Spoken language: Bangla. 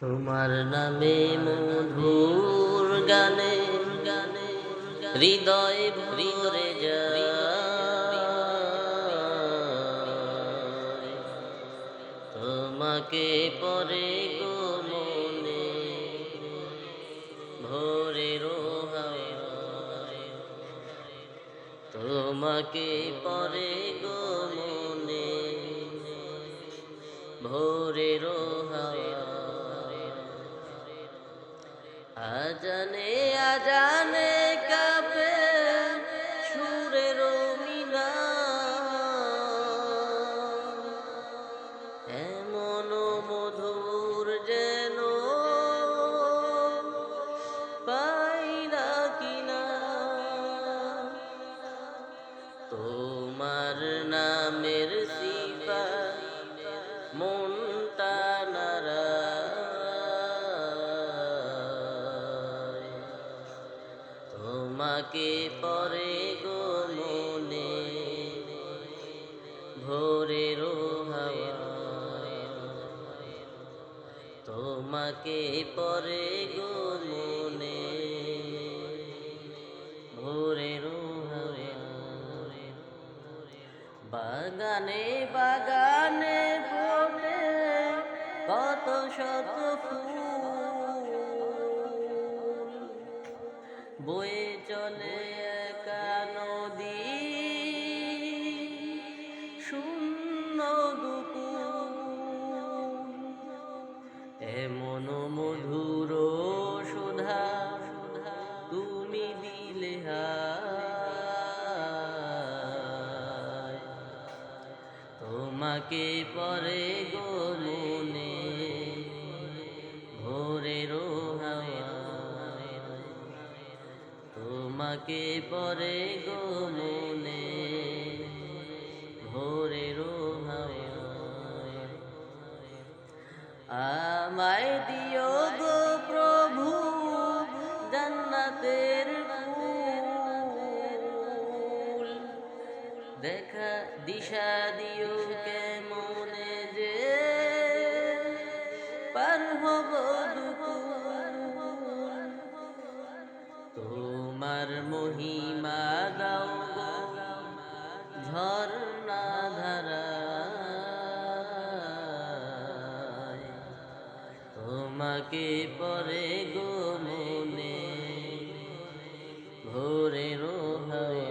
তোমার নামে মধুর গানে গানে হৃদয় ভরে তোমাকে পরে গো মনে ভোরে রোহায় তোমাকে পরে গো মনে ভোরে রোহায় আজানে আজানে কাপে সুরে রমিনা। এমন মধুর যেন পাই না কিনা। তোমার নামের সিপা মনটা তোমাকে পরে গো মনে হাওয়ায় তোমাকে পরে গো মনে, ভোরে হাওয়ায় বাগানে বাগানে ফোটে কত শত ফুল বয়ে চলে একা নদী শূন্য দুপুর। এমন মধুর সুধা তুমি দিলে তোমাকে পরে গো তোমাকে পরে গো মনে, ভোরে রোহায়। আমায় দিও গো প্রভু জান্নাতের দেখা, দিশা দিও কেমনে তোমার মহিমা গো ঝর্ণা ধারা তোমাকে পরে গো মনে ভোরে রোহায়